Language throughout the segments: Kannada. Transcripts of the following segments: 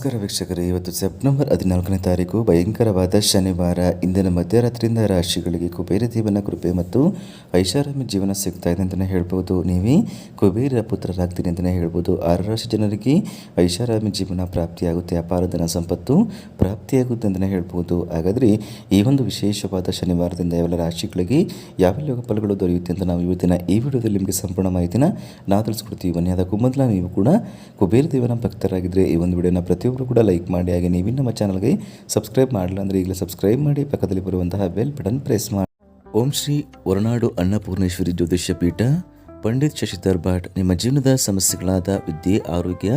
ನಮಸ್ಕಾರ ವೀಕ್ಷಕರೇ. ಇವತ್ತು ಸೆಪ್ಟೆಂಬರ್ ಹದಿನಾಲ್ಕನೇ ತಾರೀಕು, ಭಯಂಕರವಾದ ಶನಿವಾರ. ಇಂದಿನ ಮಧ್ಯರಾತ್ರಿಯಿಂದ ರಾಶಿಗಳಿಗೆ ಕುಬೇರ ದೇವನ ಕೃಪೆ ಮತ್ತು ಐಷಾರಾಮಿ ಜೀವನ ಸಿಗ್ತಾ ಇದೆ ಅಂತಲೇ ಹೇಳ್ಬೋದು. ನೀವೇ ಕುಬೇರ ಪುತ್ರರಾಗ್ತೀನಿ ಅಂತಲೇ ಹೇಳ್ಬೋದು. ಆರು ರಾಶಿ ಜನರಿಗೆ ಐಷಾರಾಮಿ ಜೀವನ ಪ್ರಾಪ್ತಿಯಾಗುತ್ತೆ. ಅಪಾರಧನ ಸಂಪತ್ತು ಪ್ರಾಪ್ತಿಯಾಗುತ್ತೆ ಅಂತಲೇ ಹೇಳ್ಬೋದು. ಹಾಗಾದರೆ ಈ ಒಂದು ವಿಶೇಷವಾದ ಶನಿವಾರದಿಂದ ಎಲ್ಲ ರಾಶಿಗಳಿಗೆ ಯಾವೆಲ್ಲ ಫಲಗಳು ದೊರೆಯುತ್ತೆ ಅಂತ ನಾವು ಇವತ್ತಿನ ಈ ವಿಡಿಯೋದಲ್ಲಿ ನಿಮಗೆ ಸಂಪೂರ್ಣ ಮಾಹಿತಿನ ನಾವು ತಿಳಿಸ್ಕೊಡ್ತೀವಿ. ಬನ್ನಿ ಅದಕ್ಕೂ ಮೊದಲ ನೀವು ಕೂಡ ಕುಬೇರ ದೇವನ ಭಕ್ತರಾಗಿದ್ದರೆ ಈ ಒಂದು ವಿಡಿಯೋನ ಪ್ರತಿಯೊಬ್ಬರು ಕೂಡ ಲೈಕ್ ಮಾಡಿ, ಹಾಗೆ ನೀವು ನಮ್ಮ ಚಾನಲ್ಗೆ ಸಬ್ಸ್ಕ್ರೈಬ್ ಮಾಡಲಿಲ್ಲ ಅಂದರೆ ಈಗಲೇ ಸಬ್ಸ್ಕ್ರೈಬ್ ಮಾಡಿ, ಪಕ್ಕದಲ್ಲಿ ಬರುವಂತಹ ಬೆಲ್ ಬಟನ್ ಪ್ರೆಸ್ ಮಾಡಿ. ಓಂ ಶ್ರೀ ಹೊರನಾಡು ಅನ್ನಪೂರ್ಣೇಶ್ವರಿ ಜ್ಯೋತಿಷ್ಯ ಪೀಠ, ಪಂಡಿತ್ ಶಶಿಧರ್ ಭಾಟ್ ನಿಮ್ಮ ಜೀವನದ ಸಮಸ್ಯೆಗಳಾದ ವಿದ್ಯೆ, ಆರೋಗ್ಯ,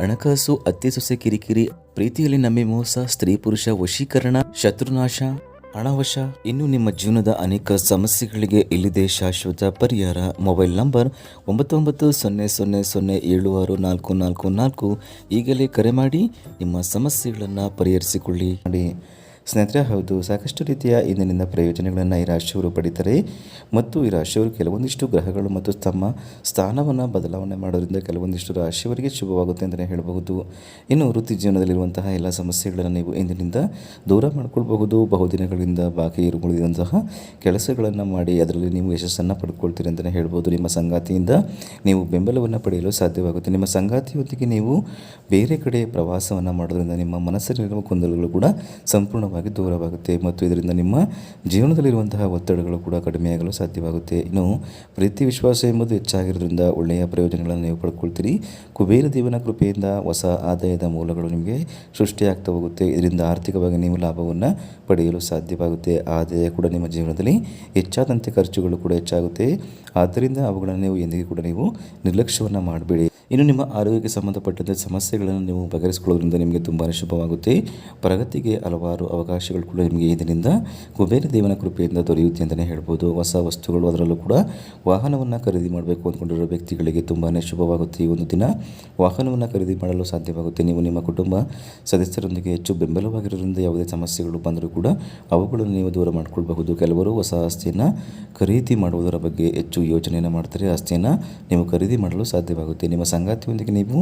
ಹಣಕಾಸು ಅತ್ತೆ ಸೊಸೆ ಕಿರಿಕಿರಿ, ಪ್ರೀತಿಯಲ್ಲಿ ನಮ್ಮಿ ಮೋಸ, ಸ್ತ್ರೀ ಪುರುಷ ವಶೀಕರಣ, ಶತ್ರುನಾಶ ಹಣವಶ ಇನ್ನು ನಿಮ್ಮ ಜೀವನದ ಅನೇಕ ಸಮಸ್ಯೆಗಳಿಗೆ ಇಲ್ಲಿದೆ ಶಾಶ್ವತ ಪರಿಹಾರ. ಮೊಬೈಲ್ ನಂಬರ್ ಒಂಬತ್ತು ಒಂಬತ್ತು ಸೊನ್ನೆ ಸೊನ್ನೆ ಸೊನ್ನೆ ಏಳು ಆರು ನಾಲ್ಕು ನಾಲ್ಕು ನಾಲ್ಕು. ಈಗಲೇ ಕರೆ ಮಾಡಿ ನಿಮ್ಮ ಸಮಸ್ಯೆಗಳನ್ನು ಪರಿಹರಿಸಿಕೊಳ್ಳಿ. ಸ್ನೇಹಿತರೆ, ಹೌದು, ಸಾಕಷ್ಟು ರೀತಿಯ ಇಂದಿನಿಂದ ಪ್ರಯೋಜನಗಳನ್ನು ಈ ರಾಶಿಯವರು ಪಡಿತಾರೆ. ಮತ್ತು ಈ ರಾಶಿಯವರು ಕೆಲವೊಂದಿಷ್ಟು ಗ್ರಹಗಳು ಮತ್ತು ತಮ್ಮ ಸ್ಥಾನವನ್ನು ಬದಲಾವಣೆ ಮಾಡೋದ್ರಿಂದ ಕೆಲವೊಂದಿಷ್ಟು ರಾಶಿಯವರಿಗೆ ಶುಭವಾಗುತ್ತೆ ಅಂತಲೇ ಹೇಳಬಹುದು. ಇನ್ನು ವೃತ್ತಿ ಜೀವನದಲ್ಲಿರುವಂತಹ ಎಲ್ಲ ಸಮಸ್ಯೆಗಳನ್ನು ನೀವು ಇಂದಿನಿಂದ ದೂರ ಮಾಡಿಕೊಳ್ಬಹುದು. ಬಹುದಿನಗಳಿಂದ ಬಾಕಿ ಇರುಗಳಿದಂತಹ ಕೆಲಸಗಳನ್ನು ಮಾಡಿ ಅದರಲ್ಲಿ ನೀವು ಯಶಸ್ಸನ್ನು ಪಡ್ಕೊಳ್ತೀರಿ ಅಂತಲೇ ಹೇಳ್ಬೋದು ನಿಮ್ಮ ಸಂಗಾತಿಯಿಂದ ನೀವು ಬೆಂಬಲವನ್ನು ಪಡೆಯಲು ಸಾಧ್ಯವಾಗುತ್ತೆ. ನಿಮ್ಮ ಸಂಗಾತಿಯೊಂದಿಗೆ ನೀವು ಬೇರೆ ಕಡೆ ಪ್ರವಾಸವನ್ನು ಮಾಡೋದ್ರಿಂದ ನಿಮ್ಮ ಮನಸ್ಸಲ್ಲಿರುವ ಗೊಂದಲಗಳು ಕೂಡ ಸಂಪೂರ್ಣವಾಗಿ ದೂರವಾಗುತ್ತೆ ಮತ್ತು ಇದರಿಂದ ನಿಮ್ಮ ಜೀವನದಲ್ಲಿರುವಂತಹ ಒತ್ತಡಗಳು ಕೂಡ ಕಡಿಮೆಯಾಗಲು ಸಾಧ್ಯವಾಗುತ್ತೆ. ಇನ್ನು ಪ್ರೀತಿ, ವಿಶ್ವಾಸ ಎಂಬುದು ಹೆಚ್ಚಾಗಿರೋದ್ರಿಂದ ಒಳ್ಳೆಯ ಪ್ರಯೋಜನಗಳನ್ನು ನೀವು ಪಡ್ಕೊಳ್ತೀರಿ. ಕುಬೇರ ದೇವನ ಕೃಪೆಯಿಂದ ಹೊಸ ಆದಾಯದ ಮೂಲಗಳು ನಿಮಗೆ ಸೃಷ್ಟಿಯಾಗ್ತಾ ಹೋಗುತ್ತೆ. ಇದರಿಂದ ಆರ್ಥಿಕವಾಗಿ ನೀವು ಲಾಭವನ್ನು ಪಡೆಯಲು ಸಾಧ್ಯವಾಗುತ್ತೆ. ಆದಾಯ ಕೂಡ ನಿಮ್ಮ ಜೀವನದಲ್ಲಿ ಹೆಚ್ಚಾದಂತೆ ಖರ್ಚುಗಳು ಕೂಡ ಹೆಚ್ಚಾಗುತ್ತೆ. ಆದ್ದರಿಂದ ಅವುಗಳನ್ನು ನೀವು ಎಂದಿಗೂ ಕೂಡ ನೀವು ನಿರ್ಲಕ್ಷ್ಯವನ್ನು ಮಾಡಬೇಡಿ. ಇನ್ನು ನಿಮ್ಮ ಆರೋಗ್ಯಕ್ಕೆ ಸಂಬಂಧಪಟ್ಟಂತೆ ಸಮಸ್ಯೆಗಳನ್ನು ನೀವು ಬಗೆಹರಿಸಿಕೊಳ್ಳೋದ್ರಿಂದ ನಿಮಗೆ ತುಂಬಾ ಶುಭವಾಗುತ್ತೆ. ಪ್ರಗತಿಗೆ ಹಲವಾರು ಅವಕಾಶಗಳು ಕೂಡ ನಿಮಗೆ ಇದರಿಂದ ಕುಬೇರ ದೇವನ ಕೃಪೆಯಿಂದ ದೊರೆಯುತ್ತೆ ಅಂತಲೇ ಹೇಳ್ಬೋದು. ಹೊಸ ವಸ್ತುಗಳು ಅದರಲ್ಲೂ ಕೂಡ ವಾಹನವನ್ನು ಖರೀದಿ ಮಾಡಬೇಕು ಅಂದ್ಕೊಂಡಿರೋ ವ್ಯಕ್ತಿಗಳಿಗೆ ತುಂಬಾ ಶುಭವಾಗುತ್ತೆ. ಈ ಒಂದು ದಿನ ವಾಹನವನ್ನು ಖರೀದಿ ಮಾಡಲು ಸಾಧ್ಯವಾಗುತ್ತೆ. ನೀವು ನಿಮ್ಮ ಕುಟುಂಬ ಸದಸ್ಯರೊಂದಿಗೆ ಹೆಚ್ಚು ಬೆಂಬಲವಾಗಿರೋದ್ರಿಂದ ಯಾವುದೇ ಸಮಸ್ಯೆಗಳು ಬಂದರೂ ಕೂಡ ಅವುಗಳನ್ನು ನೀವು ದೂರ ಮಾಡಿಕೊಳ್ಬಹುದು. ಕೆಲವರು ಹೊಸ ಆಸ್ತಿಯನ್ನು ಖರೀದಿ ಮಾಡುವುದರ ಬಗ್ಗೆ ಹೆಚ್ಚು ಯೋಚನೆಯನ್ನು ಮಾಡ್ತಾರೆ. ಆಸ್ತಿಯನ್ನು ನೀವು ಖರೀದಿ ಮಾಡಲು ಸಾಧ್ಯವಾಗುತ್ತೆ. ನಿಮ್ಮ ಸಂಗಾತಿಯೊಂದಿಗೆ ನೀವು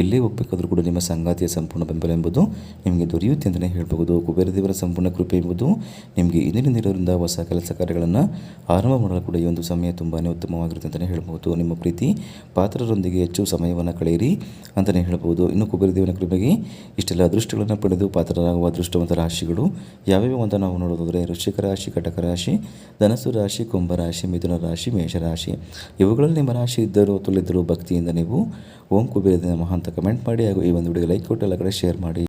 ಎಲ್ಲೇ ಹೋಗಬೇಕಾದ್ರೂ ಕೂಡ ನಿಮ್ಮ ಸಂಗಾತಿಯ ಸಂಪೂರ್ಣ ಬೆಂಬಲ ಎಂಬುದು ನಿಮಗೆ ದೊರೆಯುತ್ತೆ ಅಂತಲೇ ಹೇಳಬಹುದು. ಕುಬೇರ ದೇವರ ಸಂಪೂರ್ಣ ಕೃಪೆ ಎಂಬುದು ನಿಮಗೆ ಇಂದಿನಿಂದ ಇರೋದ್ರಿಂದ ಹೊಸ ಕೆಲಸ ಕಾರ್ಯಗಳನ್ನು ಆರಂಭ ಮಾಡಲು ಕೂಡ ಈ ಒಂದು ಸಮಯ ತುಂಬಾ ಉತ್ತಮವಾಗಿರುತ್ತೆ ಅಂತಲೇ ಹೇಳ್ಬೋದು ನಿಮ್ಮ ಪ್ರೀತಿ ಪಾತ್ರರೊಂದಿಗೆ ಹೆಚ್ಚು ಸಮಯವನ್ನು ಕಳೆಯಿರಿ ಅಂತಲೇ ಹೇಳ್ಬೋದು ಇನ್ನು ಕುಬೇರ ದೇವನ ಕೃಪೆಗೆ ಇಷ್ಟೆಲ್ಲ ಅದೃಷ್ಟಗಳನ್ನು ಪಡೆದು ಪಾತ್ರರಾಗುವ ಅದೃಷ್ಟವಂತ ರಾಶಿಗಳು ಯಾವ್ಯಾವ ಅಂತ ನಾವು ನೋಡೋದಾದರೆ ವೃಶ್ಚಿಕ ರಾಶಿ, ಕಟಕ ರಾಶಿ, ಧನಸ್ಸು ರಾಶಿ ಕುಂಭ ರಾಶಿ, ಮಿಥುನ ರಾಶಿ ಮೇಷರಾಶಿ ಇವುಗಳಲ್ಲಿ ನಿಮ್ಮ ರಾಶಿ ಇದ್ದರೂ ತುಳಿದ್ದರೂ ಭಕ್ತಿಯಿಂದ ನೀವು ಓಂ ಕುಬೇರದ ನಮಃ ಅಂತ ಕಮೆಂಟ್ ಮಾಡಿ ಹಾಗೂ ಈ ಒಂದು ವಿಡಿಯೋ ಲೈಕ್ ಕೊಟ್ಟು ಎಲ್ಲ ಕಡೆ ಶೇರ್ ಮಾಡಿ.